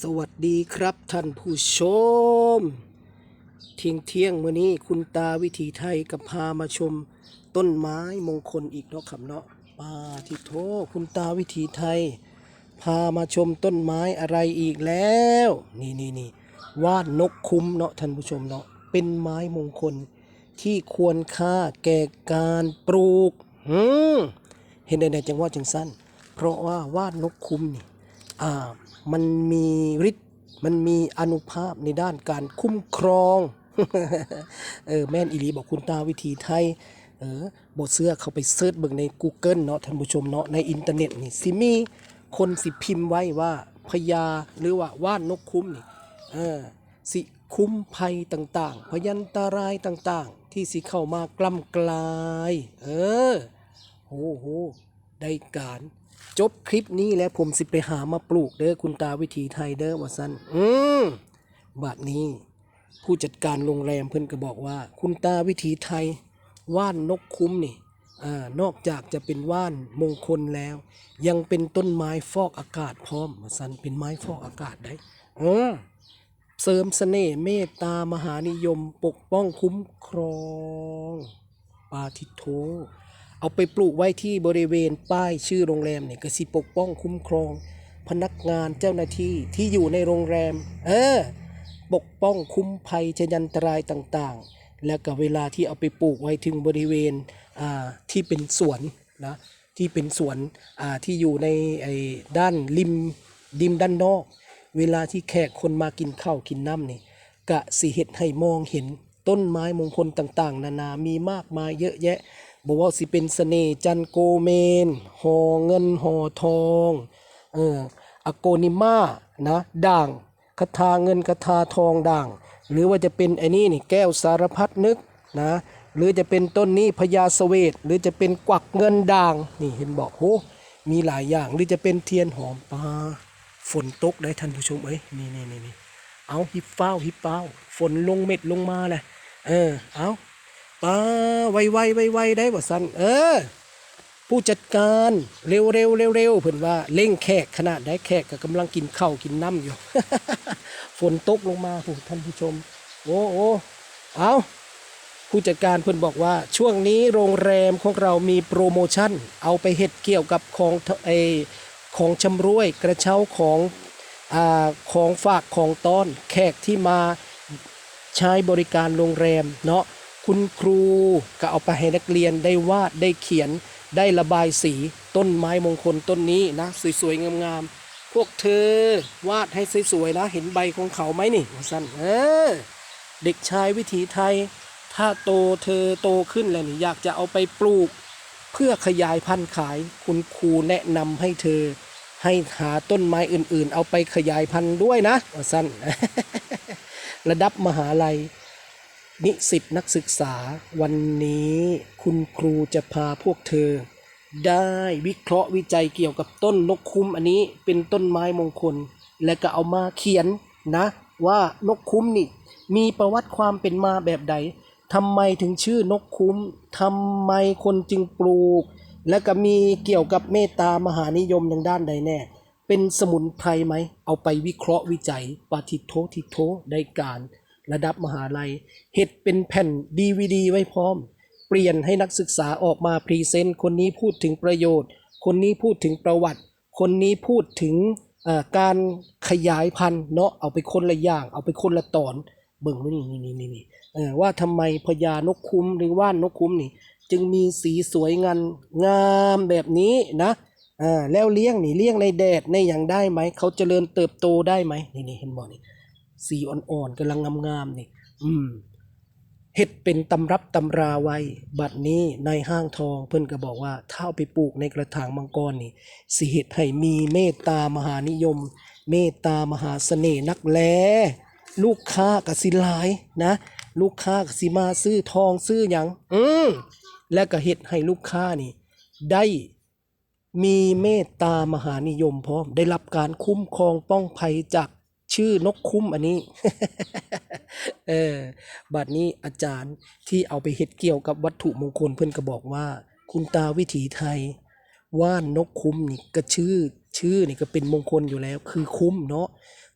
สวัสดีครับท่านผู้ชม เที่ยงเที่ยงมื่อนี้คุณตาวิถีไทยกับพามาชมต้นไม้มงคลอีกเนาะครับเนาะปาทิโทคุณตาวิถีไทย พามาชมต้นไม้อะไรอีกแล้ว นี่นี่นี่วานนกคุ้มเนาะท่านผู้ชมเนาะเป็นไม้มงคลที่ควรค่าแก่การปลูกเห็นได้ในจังว่าจังสั้น เพราะว่าวานนกคุ้มนี่ มันมีฤทธิ์มันมีอนุภาพในด้านการคุ้มครองเออแม่นอีลีบอกคุณตาวิธีไทยเออบทเสื้อเขาไปเสิร์ชเบิ่งใน Google เนาะท่านผู้ชมเนาะในอินเทอร์เน็ตนี่สิมีคนสิพิมพ์ไว้ว่าพญาหรือว่าว่านนกคุ้มนี่เออสิคุ้มภัยต่างๆ พยันตรายต่างๆ ที่สิเข้ามากล้ำกลาย เออโหโหได้การ จบคลิปนี้แล้วผมสิไปหามาปลูกเด้อคุณตาวิถีไทยเด้อว่าสั้นอืมบัดนี้ ผู้จัดการโรงแรมเพิ่นก็บอกว่า คุณตาวิถีไทยว่านนกคุ้มนี่อ่านอกจากจะเป็นว่านมงคลแล้ว ยังเป็นต้นไม้ฟอกอากาศพร้อมว่าสั้นเป็นไม้ฟอกอากาศได้เออเสริมเสน่ห์เมตตามหานิยมปกป้องคุ้มครอง ปาทิโท เอาไปปลูกไว้ที่บริเวณป้ายชื่อโรงแรมเนี่ยก็สิปกป้องคุ้มครอง พนักงานเจ้าหน้าที่ที่อยู่ในโรงแรม เออ ปกป้องคุ้มภัยชยันตรายต่างๆ แล้วก็เวลาที่เอาไปปลูกไว้ถึงบริเวณอ่าที่เป็นสวนนะที่เป็นสวนอ่าที่อยู่ในไอ้ด้านริมริมด้านนอก เวลาที่แขกคนมากินข้าวกินน้ำนี่กะสิเห็ดให้มองเห็นต้นไม้มงคลต่างๆ นานามีมากมายเยอะแยะ บอกว่าสิเป็นเสน่ห์จันโกเมนห่อเงินห่อทองเอออโกนิมานะด่างคาถาเงินคาถาทองด่าง หรือว่าจะเป็นไอ้นี่นี่แก้วสารพัดนึกนะหรือจะเป็นต้นนี้พญาสเวตหรือจะเป็นกวักเงินด่างนี่เห็นบอกโหมีหลายอย่างหรือจะเป็นเทียนหอมปลาฝนตกได้ท่านผู้ชมเอ้ยนี่นี่นี่นี่เอาฮิปเป้าฮิปเป้าฝนลงเม็ดลงมาเลยเออเอา ปลาไวไวไวไวได้บ่สันเออ ผู้จัดการเร็วเร็วเร็วเร็วเพิ่นว่าเร่งแขกขนาดได้แขกก็กำลังกินข้าวกินน้ำอยู่ ฝนตกลงมาผู้ท่านผู้ชม โอ้โอ้เอาผู้จัดการเพิ่นบอกว่าช่วงนี้โรงแรมของเรามีโปรโมชั่น เอาไปเฮ็ดเกี่ยวกับของไอของชำรวยกระเช้าของอ่าของฝากของต้อนแขกที่มาใช้บริการโรงแรมเนาะ คุณครูก็เอาไปให้นักเรียนได้วาดได้เขียน ได้ระบายสีต้นไม้มงคลต้นนี้นะ สวยๆ งามๆ พวกเธอวาดให้สวยๆนะ เห็นใบของเขาไหมนี่ว่าสั้นเออเด็กชายวิถีไทย ถ้าโตเธอโตขึ้นแล้วนี่อยากจะเอาไปปลูก เพื่อขยายพันธุ์ขายคุณครูแนะนำให้เธอ ให้หาต้นไม้อื่นๆ เอาไปขยายพันธุ์ด้วยนะว่าสั้นระดับมหาลัย นิสิตนักศึกษา วันนี้คุณครูจะพาพวกเธอ ได้วิเคราะห์วิจัยเกี่ยวกับต้นนกคุ้มอันนี้เป็นต้นไม้มงคล และก็เอามาเขียนนะ ว่านกคุ้มนี่ มีประวัติความเป็นมาแบบใดทำไมถึงชื่อนกคุ้มทำไมคนจึงปลูก และก็มีเกี่ยวกับเมตตามหานิยมทางด้านใดแน่ เป็นสมุนไพรไหม เอาไปวิเคราะห์วิจัยปาทิโททิโทได้การ ระดับมหาลัยเห็ดเป็นแผ่นดีวดีไว้พร้อม เปลี่ยนให้นักศึกษาออกมาพรีเซนต์คนนี้พูดถึงประโยชน์ คนนี้พูดถึงประวัติ คนนี้พูดถึงการขยายพันธุ์เนาะเอาไปคนละอย่าง เอาไปคนละตอนเบิ่งนี่นี่นี่นี่นี่เออว่าทำไมพญานกคุ้มหรือว่านกคุ้มนี่ จึงมีสีสวยงามงามแบบนี้นะอ่าแล้วเลี้ยงนี่เลี้ยงในแดดในอย่างได้ไหมเขาเจริญเติบโตได้ไหมนี่นี่เห็นบ่นี่ สีอ่อนๆกำลังงามๆนี่ อืมเห็ดเป็นตำรับตำราไว้ บัดนี้ในห้างทองเพิ่นก็บอกว่า ถ้าเอาไปปลูกในกระถางมังกรนี่สิเห็ดให้มีเมตตามหานิยม เมตตามหาเสน่ห์นักแล ลูกค้าก็สิหลายนะ ลูกค้าก็สิมาซื้อทองซื้อหยังอืมและก็เห็ดให้ลูกค้านี่ ได้มีเมตตามหานิยมพร้อมได้รับการคุ้มครองป้องภัยจาก ชื่อนกคุ้มอันนี้ เออบัดนี้อาจารย์ที่เอาไปเฮ็ดเกี่ยวกับวัตถุมงคลเพิ่อนก็บอกว่า คุณตาวิถีไทย ว่านนกคุ้มนี่ก็ชื่อ ชื่อนี่ก็เป็นมงคลอยู่แล้ว คือคุ้มเนาะ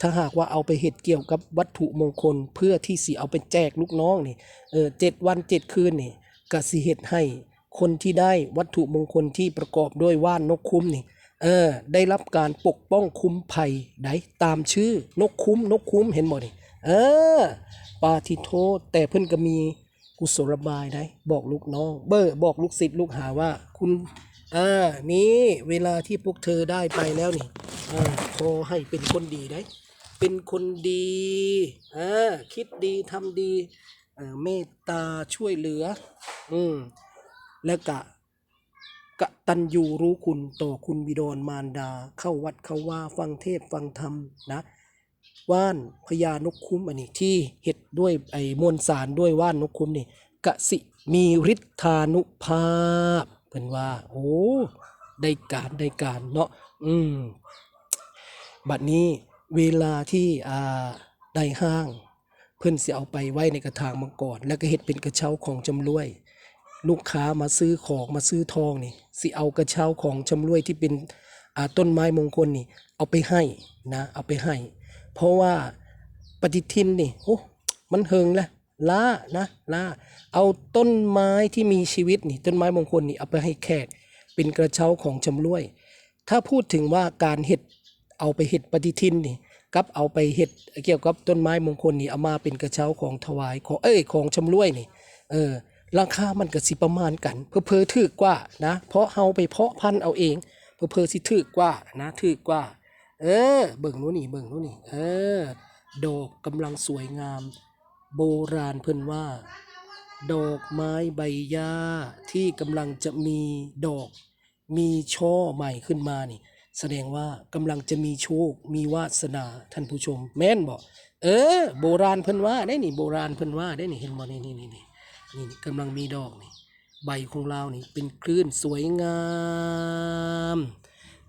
ถ้าหากว่าเอาไปเฮ็ดเกี่ยวกับวัตถุมงคลเพื่อที่สิเอาไปแจกลูกน้องนี่เออเจ็ดวันเจ็ดคืนนี่ก็สิเฮ็ดให้คนที่ได้วัตถุมงคลที่ประกอบด้วยว่านนกคุ้มนี่ เออได้รับการปกป้องคุ้มภัยได้ตามชื่อนกคุ้มนกคุ้มเห็นบ่นี่เออปาทิโทแต่เพิ่นก็มีกุศลบายได้บอกลูกน้อง เบอร์บอกลูกศิษย์ลูกหาว่าคุณเออนี่เวลาที่พวกเธอได้ไปแล้วนี่เออขอให้เป็นคนดีได้ เป็นคนดีเออคิดดีทำดีเออเมตตาช่วยเหลือ อืมแล้วก็ กตัญญูรู้คุณต่อคุณบิดรมารดา เข้าวัดเข้าว่าฟังเทศฟังธรรมนะว่านพญานกคุ้มอันนี้ที่เห็ดด้วยไอ้มวลสารด้วยว่านนกคุ้มนี่กสิมีฤทธานุภาพเพิ่นว่า โอ้ได้การได้การเนาะอืมบัดนี้เวลาที่อ่าได้ห้าง เพิ่นสิเอาไปไว้ในกระถางมังกรแล้วก็เฮ็ดเป็นกระเช้าของจำรวย ลูกค้ามาซื้อของมาซื้อทองนี่สิเอากระเช้าของจำรวยที่เป็นต้นไม้มงคลนี่ เอาไปให้นะเอาไปให้ เพราะว่าปฏิทินนี่โอ้มันเฮิงละล้านะล้าเอาต้นไม้ที่มีชีวิตนี่ต้นไม้มงคลนี่เอาไปให้แขก เป็นกระเช้าของจำรวย ถ้าพูดถึงว่าการเห็ดเอาไปเห็ดปฏิทินนี่กับเอาไปเห็ดเกี่ยวกับต้นไม้มงคลนี่เอามาเป็นกระเช้าของถวายของเอ้ยของชำรวยนี่ เออ ราคามันก็สิประมาณกัน เพอเพอถือกว่านะ เพราะเฮาไปเพาะพันธุ์เอาเอง เพอเพอสิถือกว่านะถือกว่า เออ เบิ่งนู้นนี่เบิ่งนู้นนี่เออ ดอกกำลังสวยงาม โบราณเพิ่นว่า ดอกไม้ใบหญ้าที่กำลังจะมีดอก มีช่อใหม่ขึ้นมานี่ แสดงว่ากำลังจะมีโชค มีวาสนาท่านผู้ชม แม่นบอกเออ โบราณเพิ่นว่าได้นี่โบราณเพิ่นว่าได้นี่เห็นบ่นี่นี่นี่ นี่กำลังมีดอกนี่ใบของเรานี่เป็นคลื่นสวยงาม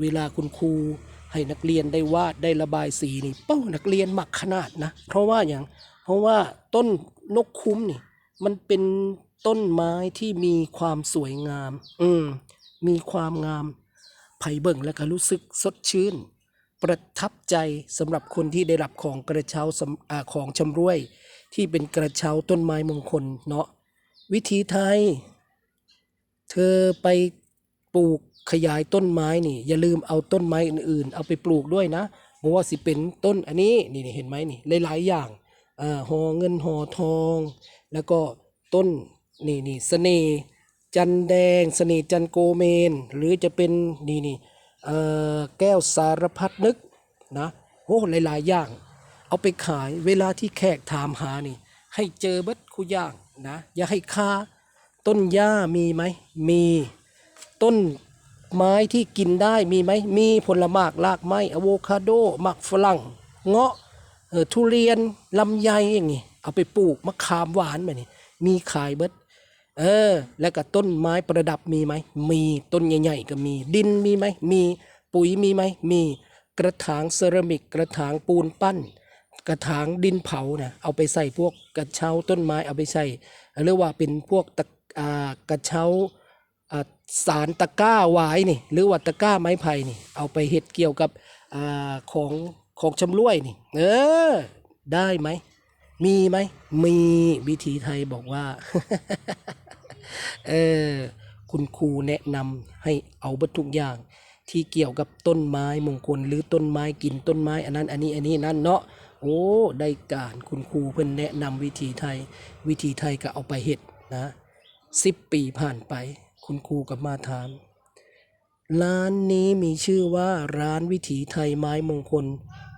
เวลาคุณครูให้นักเรียนได้วาดได้ระบายสีนี่เป้านักเรียนหมักขนาดนะ เพราะว่าอย่างเพราะว่าต้นนกคุ้มนี่ มันเป็นต้นไม้ที่มีความสวยงาม อืมมีความงามไผ่เบิ่งแล้วก็รู้สึกสดชื่น ประทับใจสำหรับคนที่ได้รับของกระเช้าสำอาของชำร่วย ที่เป็นกระเช้าต้นไม้มงคลเนาะ วิธีไทย เธอไปปลูกขยายต้นไม้นี่ อย่าลืมเอาต้นไม้อื่นๆ เอาไปปลูกด้วยนะเพราะว่าสิเป็นต้นอันนี้นี่นี่เห็นไหมนี่หลายๆอย่างอ่าหอเงินหอทอง แล้วก็ต้นนี่นี่เสน่ห์จันแดงเสน่ห์จันโกเมน หรือจะเป็นนี่นี่อ่อแก้วสารพัดนึกนะโอ้หลายๆอย่าง เอาไปขายเวลาที่แขกถามหานี่ ให้เจอเบิดคุย่าง นะอย่าให้ค่าต้นหญ้ามีไหมมีต้นไม้ที่กินได้มีไหมมีผลไม้รากไม้อะโวคาโดมักฝรั่ง เงาะเออทุเรียนลำไยอย่างงี้เอาไปปลูกมะขามหวานแบบนี้มีขายเบิดเออ แล้วก็ต้นไม้ประดับมีไหม มีต้นใหญ่ๆ ก็มี ดินมีไหม มีปุ๋ยมีไหม มีกระถางเซรามิกกระถางปูนปั้น กระถางดินเผานะเอาไปใส่พวกกระเช้าต้นไม้เอาไปใส่เรียกว่าเป็นพวกตะอ่ากระเช้าอ่าสารตะก้าหวายนี่หรือว่าตะก้าไม้ไผ่นี่เอาไปเฮ็ดเกี่ยวกับอ่าของของชำร่วยนี่เออได้ไหมมีไหมมีวิธีไทยบอกว่าเออคุณครูแนะนำให้เอาบัตทุกอย่างที่เกี่ยวกับต้นไม้มงคลหรือต้นไม้กินต้นไม้อันนั้นอันนี้อันนี้นั่นเนาะ อ้ได้การคุณครูเพิ่นแนะนำวิธีไทย วิธีไทยก็เอาไปเฮ็ดนะสิบปีผ่านไป คุณครูก็มาถาม ร้านนี้มีชื่อว่าร้านวิถีไทยไม้มงคล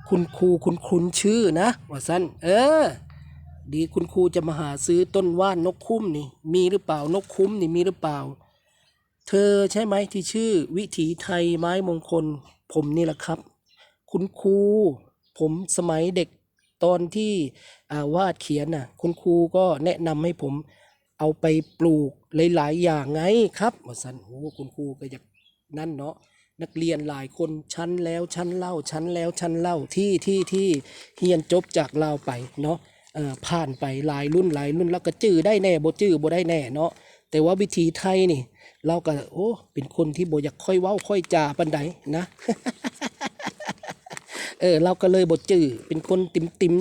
คุณครูคุณคุณชื่อนะว่าสั้นเออ ดีคุณครูจะมาหาซื้อต้นว่านนกคุ้มนี่ มีหรือเปล่านกคุ้มนี่มีหรือเปล่า เธอใช่ไหมที่ชื่อ วิถีไทยไม้มงคล ผมนี่แหละครับ คุณครูผมสมัยเด็ก ตอนที่วาดเขียนน่ะคุณครูก็แนะนำให้ผมเอาไปปลูกหลาย ๆ อย่างไงครับว่าสันโอ้คุณครูก็อยากนั่นเนาะนักเรียนหลายคนชั้นแล้วชั้นเล่าชั้นแล้วชั้นเล่าที่ที่ที่เรียนจบจากเราไปเนาะผ่านไปหลายรุ่นหลายรุ่นแล้วก็จื้อได้แน่บ่จื้อบ่ได้แน่เนาะแต่ว่าวิธีไทยนี่ เราก็โอ้เป็นคนที่บ่อยากค่อยเว้าค่อยจาปานใดนะ เออเราก็เลยบทจื่อเป็นคนติมติม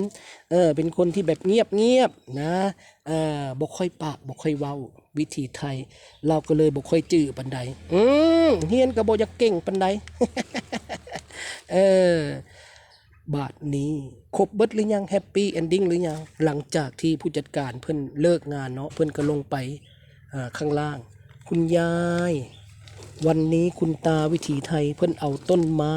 เออเป็นคนที่แบบเงียบเงียบนะเออบ่ค่อยปากบ่ค่อยเว้าวิธีไทย เราก็เลยบ่ค่อยจื่อปันใดอืมเฮียนก็บ่อยากเก่งปันใดเออบาทนี้ครบเบิดหรือยังแฮปปี้เอนดิ้งหรือยังหลังจากที่ผู้จัดการเพิ่นเลิกงานเนาะเพิ่นก็ลงไปอ่าข้างล่าง คุณยาย วันนี้คุณตาวิถีไทยเพิ่นเอาต้นไม้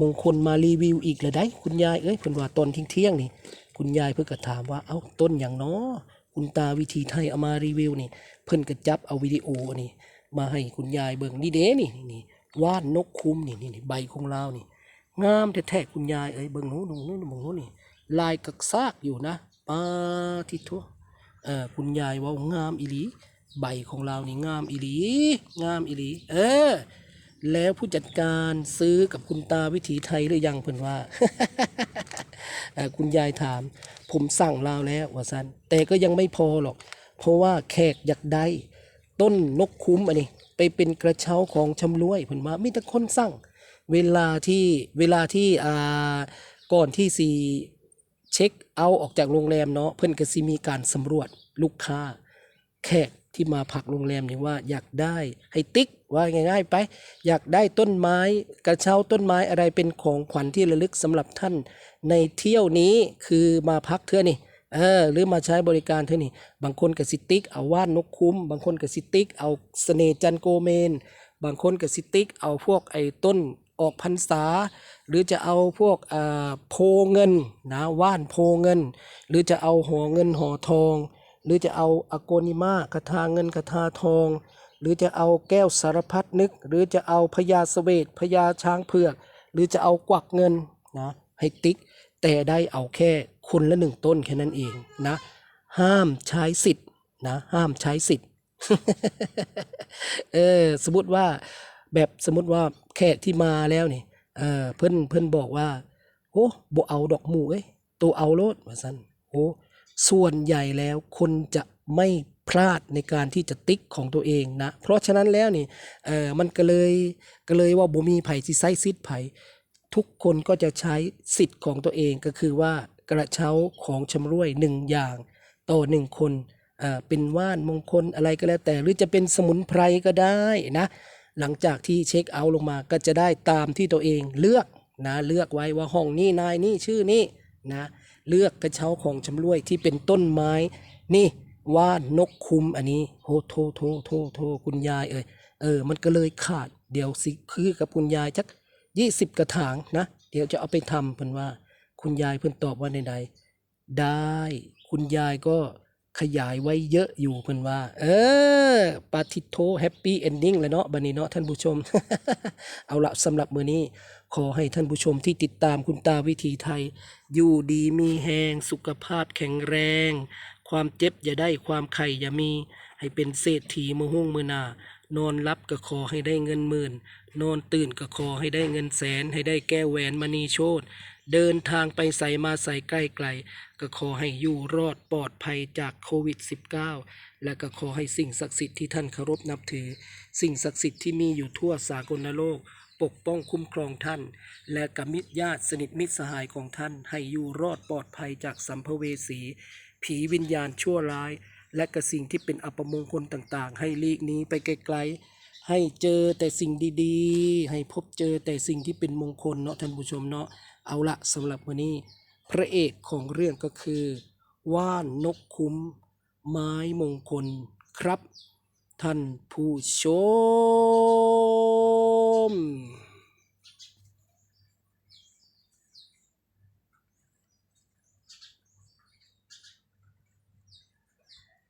มงคลมารีวิวอีกแล้วได้ คุณยายเอ้ยเพิ่นว่าตอนเที่ยงๆนี่ คุณยายเพิ่นก็ถามว่าเอ้าต้นอย่างน้อคุณตาวิถีไทยเอามารีวิวนี่ เพิ่นก็จับเอาวิดีโอนี่มาให้คุณยายเบิ่งนี่เด้นี่นี่นี่ว่านนกคุ้มนี่นี่ใบของเรานี่ งามแท้ๆคุณยายเอ้ยเบิ่งหนูหนูหนูหนูหนูนี่ ลายกักซากอยู่นะปาทิทั่วเออคุณยายว่างามอีหลี ใบของเรานี่งามอีหลี งามอีหลี เออ แล้วผู้จัดการซื้อกับคุณตาวิถีไทยหรือยังเพิ่นว่า คุณยายถาม ผมสั่งลาวแล้วว่าซันแต่ก็ยังไม่พอหรอก เพราะว่าแขกอยากได้ ต้นนกคุ้มอันนี้ ไปเป็นกระเช้าของชำรวยเพิ่นว่ามีแต่คนสั่ง เวลาที่เวลาที่อ่าก่อนที่สีเช็คเอาออกจากโรงแรมเนาะเพิ่นก็สิมีการสำรวจลูกค้า แขก ที่มาพักโรงแรมนี่ว่าอยากได้ให้ติ๊กว่าง่ายๆไป อยากได้ต้นไม้กระเช้าต้นไม้อะไรเป็นของขวัญที่ระลึกสำหรับท่าน ในเที่ยวนี้คือมาพักเทื่อนี่เออหรือมาใช้บริการเทื่อนี่ บางคนก็สิติ๊กเอาว่านนกคุ้ม บางคนก็สิติ๊กเอาเสน่จันโกเมน บางคนก็สิติ๊กเอาพวกไอ้ต้นออกพรรษา หรือจะเอาพวกอ่าโพเงินนะว่านโพเงิน หรือจะเอาหอเงินหอทอง หรือจะเอาอโกนิมาคาถาเงินคาถาทอง หรือจะเอาแก้วสารพัดนึก หรือจะเอาพญาเสวตพญาช้างเผือก หรือจะเอากวักเงินนะให้ติ๊ก แต่ได้เอาแค่คนละหนึ่งต้นแค่นั้นเองนะห้ามใช้สิทธิ์นะห้ามใช้สิทธิ์เออสมมติว่าแบบสมมติว่าแขกที่มาแล้วนี่เออเพิ่อนเพิ่อนบอกว่าโอ้บ่เอาดอกหมูเอ้ยตัวเอาโลดว่าซั่นโอ้ ส่วนใหญ่แล้วคนจะไม่พลาดในการที่จะติ๊กของตัวเองนะ เพราะฉะนั้นแล้วนี่เออมันก็เลยก็เลยว่าบ่มีไผสิใช้สิทธิ์ไผ่ทุกคนก็จะใช้สิทธิ์ของตัวเองก็คือว่ากระเช้าของชำร่วยหนึ่งอย่างต่อหนึ่งคนอ่าเป็นว่านมงคลอะไรก็แล้วแต่ หรือจะเป็นสมุนไพรก็ได้นะ หลังจากที่เช็คเอาท์ลงมาก็จะได้ตามที่ตัวเองเลือกนะเลือกไว้ว่าห้องนี้นายนี่ชื่อนี้นะ เลือกกระเช้าของชำร่วยที่เป็นต้นไม้ นี่ว่านนกคุมอันนี้โหโทโทโทโทคุณยายเอ่ยเออ มันก็เลยขาดเดี๋ยวสิคือกับคุณยายจักยี่สิบกระถางนะ เดี๋ยวจะเอาไปทำเพิ่นว่า คุณยายเพิ่นตอบว่าใดๆได้ คุณยายก็ ขยายไว้เยอะอยู่เพิ่นว่า เออปาทิโทแฮปปี้เอนดิ้งแลยเนาะบันนี้เนาะท่านผู้ชม เอาละสำหรับมื้อนี้ ขอให้ท่านผู้ชมที่ติดตามคุณตาวิธีไทย อยู่ดีมีแหงสุขภาพแข็งแรง ความเจ็บอย่าได้ความไข่อย่ามี ให้เป็นเศรษฐีมือหุ่งมือหนา นอนรับก็ขอให้ได้เงินหมื่น นอนตื่นก็ขอให้ได้เงินแสน ให้ได้แก้วแหวนมณีโชตเดินทางไปใส่มาใส่ใกล้ไกล ก็ขอให้อยู่รอดปลอดภัยจากโควิด -19 และก็ขอให้สิ่งศักดิ์สิทธิ์ที่ท่านเคารพนับถือ สิ่งศักดิ์สิทธิ์ที่มีอยู่ทั่วสากลโลก ปกป้องคุ้มครองท่าน และกับมิตรญาติสนิทมิตรสหายของท่าน ให้อยู่รอดปลอดภัยจากสัมภเวสี ผีวิญญาณชั่วร้าย และกับสิ่งที่เป็นอัปมงคลต่างๆ ให้ลีกนี้ไปไกลๆ ให้เจอแต่สิ่งดีๆ ให้พบเจอแต่สิ่งที่เป็นมงคลเนาะท่านผู้ชมเนาะเอาละสำหรับวันนี้ พระเอกของเรื่องก็คือ ว่านนกคุ้ม ไม้มงคลครับ ท่านผู้ชม